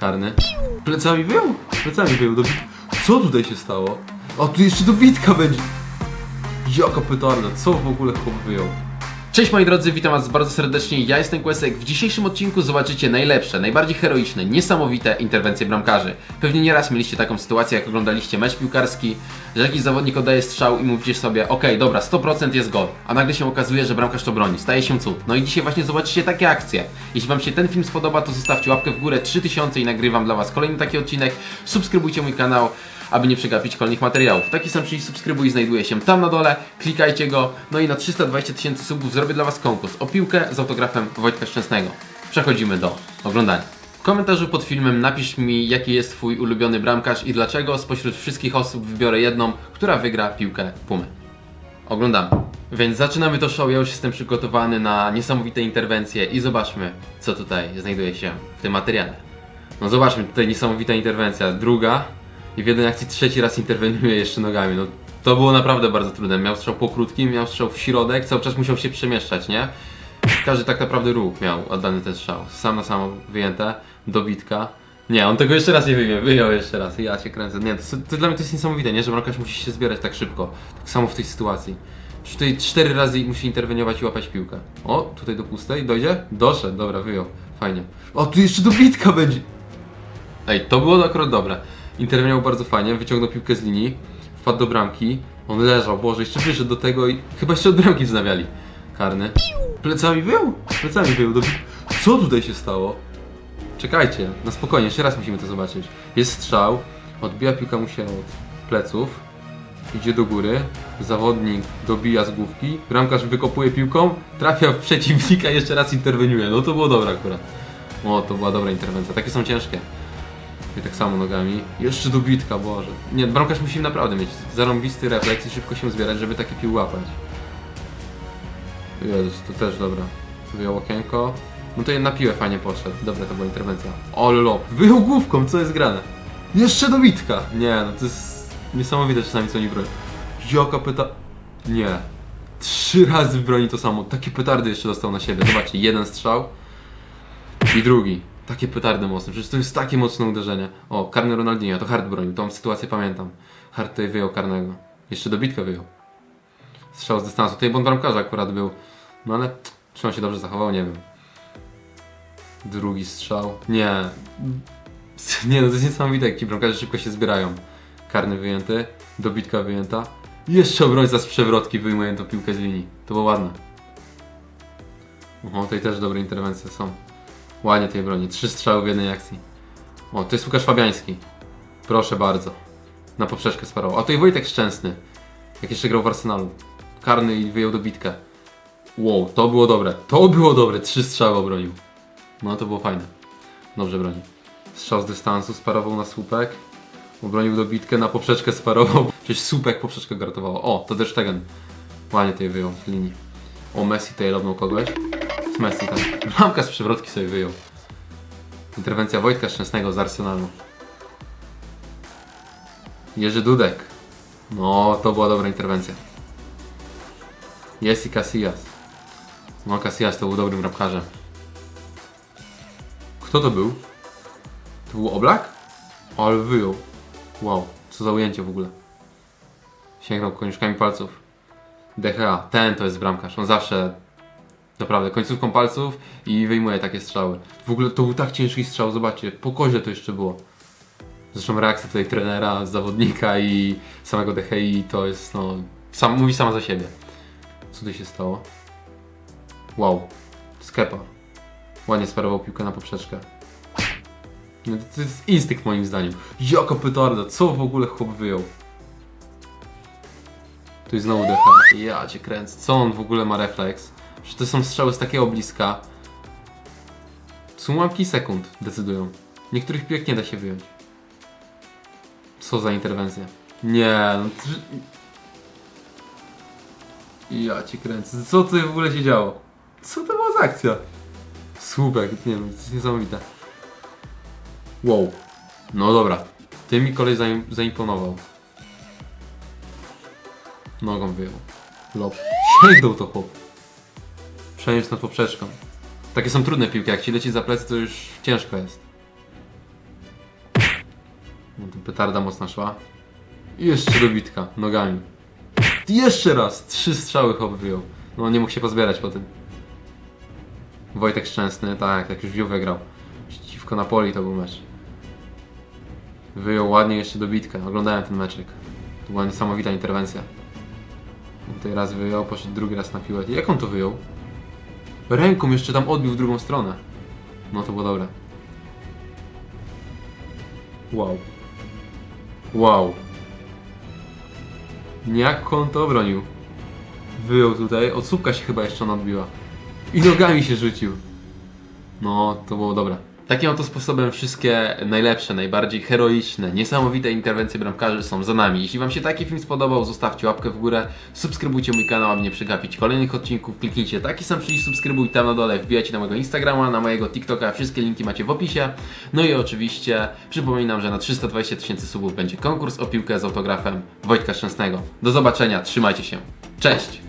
Karny. Plecami wyjął? Plecami wyjął. Do... Co tutaj się stało? O, tu jeszcze dobitka będzie. Jaka petarda, co w ogóle chłop wyjął? Cześć moi drodzy, witam was bardzo serdecznie, ja jestem Kłesek. W dzisiejszym odcinku zobaczycie najlepsze, najbardziej heroiczne, niesamowite interwencje bramkarzy. Pewnie nieraz mieliście taką sytuację, jak oglądaliście mecz piłkarski, że jakiś zawodnik oddaje strzał i mówicie sobie, okej, dobra, 100% jest gol, a nagle się okazuje, że bramkarz to broni, staje się cud. No i dzisiaj właśnie zobaczycie takie akcje. Jeśli wam się ten film spodoba, to zostawcie łapkę w górę 3000 i nagrywam dla was kolejny taki odcinek. Subskrybujcie mój kanał, aby nie przegapić kolejnych materiałów. Taki sam przycisk subskrybuj znajduje się tam na dole, klikajcie go, no i na 320 tysięcy subów zrobię dla Was konkurs o piłkę z autografem Wojtka Szczęsnego. Przechodzimy do oglądania. W komentarzu pod filmem napisz mi, jaki jest Twój ulubiony bramkarz i dlaczego spośród wszystkich osób wybiorę jedną, która wygra piłkę Pumy. Oglądamy. Więc zaczynamy to show, ja już jestem przygotowany na niesamowite interwencje i zobaczmy, co tutaj znajduje się w tym materiale. No zobaczmy, tutaj niesamowita interwencja, druga i w jednej akcji trzeci raz interweniuje jeszcze nogami. No to było naprawdę bardzo trudne. Miał strzał po krótkim, miał strzał w środek, cały czas musiał się przemieszczać, nie? Każdy tak naprawdę ruch miał oddany ten strzał. Sam na samo wyjęte, dobitka. Nie, on tego jeszcze raz nie wyjął, wyjął jeszcze raz. Ja cię kręcę. Nie, to, to dla mnie to jest niesamowite, nie? Że bramkarz musi się zbierać tak szybko. Tak samo w tej sytuacji. Przecież tutaj cztery razy musi interweniować i łapać piłkę. O, tutaj do pustej, dojdzie? Doszedł, dobra, wyjął. Fajnie. O, tu jeszcze dobitka będzie. Ej, to było akurat dobre. Interweniował bardzo fajnie, wyciągnął piłkę z linii, wpadł do bramki, on leżał, Boże, jeszcze wyszedł do tego i chyba jeszcze od bramki wznawiali. Karny. Plecami wyjął? Plecami wyjął. Do... Co tutaj się stało? Czekajcie, na spokojnie, jeszcze raz musimy to zobaczyć. Jest strzał, odbija piłka mu się od pleców, idzie do góry, zawodnik dobija z główki, bramkarz wykopuje piłką, trafia w przeciwnika jeszcze raz interweniuje. No to było dobre akurat. O, to była dobra interwencja. Takie są ciężkie. Tak samo nogami. Jeszcze dobitka, Boże. Nie, bramkarz musi naprawdę mieć zarąbisty refleks i szybko się zbierać, żeby takie pił łapać. Jezus, to też dobra. Wyjął okienko. No to na piłę fajnie poszedł. Dobra, to była interwencja. O lop, wyjął główką, co jest grane? Jeszcze dobitka! Nie, no to jest niesamowite czasami co oni broni. Jaka pyta... Nie. Trzy razy broni to samo. Takie petardy jeszcze dostał na siebie. Zobaczcie, jeden strzał i drugi. Takie petardy mocne. Przecież to jest takie mocne uderzenie. O, karny Ronaldinho, to Hart bronił. Tą sytuację pamiętam. Hart tutaj wyjął karnego. Jeszcze dobitkę wyjął. Strzał z dystansu. Tutaj błąd bramkarza akurat był. No ale czy on się dobrze zachował? Nie wiem. Drugi strzał. Nie. Nie, no to jest niesamowite, jak ci bramkarze szybko się zbierają. Karny wyjęty, dobitka wyjęta. Jeszcze obrońca z przewrotki wyjmuje tą piłkę z linii. To było ładne. Oho, tutaj też dobre interwencje są. Ładnie tej broni. Trzy strzały w jednej akcji. O, to jest Łukasz Fabiański. Proszę bardzo. Na poprzeczkę sparował. A to i Wojtek Szczęsny. Jak jeszcze grał w Arsenalu. Karny i wyjął dobitkę. Wow, to było dobre. To było dobre. Trzy strzały obronił. No to było fajne. Dobrze broni. Strzał z dystansu, sparował na słupek. Obronił dobitkę, na poprzeczkę sparował. Przecież słupek poprzeczkę garatowało. O, to też Stegen. Ładnie tutaj wyjął z linii. O, Messi tutaj lobnął kogoś. Messi tam. Bramka z przewrotki sobie wyjął. Interwencja Wojtka Szczęsnego z Arsenalu. Jerzy Dudek. No, to była dobra interwencja. Jest i Casillas. No, Casillas to był dobrym bramkarzem. Kto to był? To był Oblak? Ale wyjął. Wow, co za ujęcie w ogóle. Sięgnął koniuszkami palców. DHA, ten to jest bramkarz. On zawsze naprawdę końcówką palców i wyjmuje takie strzały. W ogóle to był tak ciężki strzał, zobaczcie, po kozie to jeszcze było. Zresztą reakcja tutaj trenera, zawodnika i samego DHI to jest no. Sam, mówi sama za siebie. Co tu się stało? Wow, skepa. Ładnie sparował piłkę na poprzeczkę. No To jest instynkt moim zdaniem. Jaka petarda, co w ogóle chłop wyjął? Tu jest znowu DH. Ja cię kręcę. Co on w ogóle ma refleks? Że to są strzały z takiego bliska. Są sekund decydują. Niektórych piłek nie da się wyjąć. Co za interwencja. Nie, no. Ja cię kręcę. Co tutaj w ogóle się działo? Co to była za akcja? Słupek, nie wiem, to jest niesamowite. Wow. No dobra. Ty mi kolej zaim, zaimponował. Nogą wyjął. Lop. Sięgnął to chłop. Przeniósł nad poprzeczką. Takie są trudne piłki, jak ci leci za plecy to już ciężko jest. No to petarda mocna szła. I jeszcze dobitka, nogami. I jeszcze raz, trzy strzały hop wyjął. No nie mógł się pozbierać po tym. Wojtek Szczęsny, tak, jak już Juve grał. Przeciwko Napoli to był mecz. Wyjął ładnie jeszcze dobitkę, oglądałem ten meczek. To była niesamowita interwencja. Tutaj raz wyjął, poszedł drugi raz na piłę. Jak on to wyjął? Ręką jeszcze tam odbił w drugą stronę. No to było dobre. Wow. Wow. Jak on to obronił? Wyjął tutaj, od słupka się chyba jeszcze ona odbiła. I nogami się rzucił. No, to było dobre. Takim oto sposobem wszystkie najlepsze, najbardziej heroiczne, niesamowite interwencje bramkarzy są za nami. Jeśli Wam się taki film spodobał, zostawcie łapkę w górę, subskrybujcie mój kanał, aby nie przegapić kolejnych odcinków, kliknijcie taki sam przycisk subskrybuj tam na dole, wbijajcie na mojego Instagrama, na mojego TikToka, wszystkie linki macie w opisie. No i oczywiście przypominam, że na 320 tysięcy subów będzie konkurs o piłkę z autografem Wojtka Szczęsnego. Do zobaczenia, trzymajcie się. Cześć!